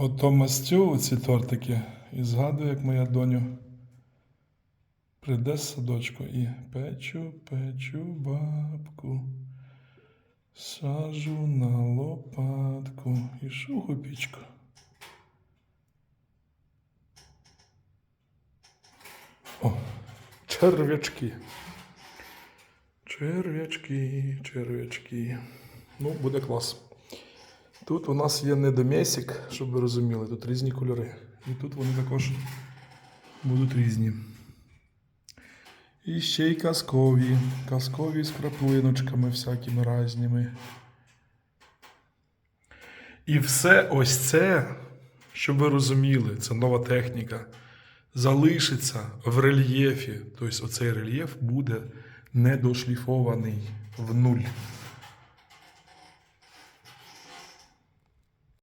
ото мастю ці тортики і згадую, як моя доню прийде з садочку і печу, печу бабку, сажу на лопатку і шуху пічку. О, черв'ячки. Черв'ячки, черв'ячки. Ну, буде клас. Тут у нас є недомісик, щоб ви розуміли, тут різні кольори. І тут вони також будуть різні. І ще й казкові. Казкові з краплиночками всякими різними. І все ось це, щоб ви розуміли, це нова техніка, залишиться в рельєфі. Тобто оцей рельєф буде недошліфований в нуль.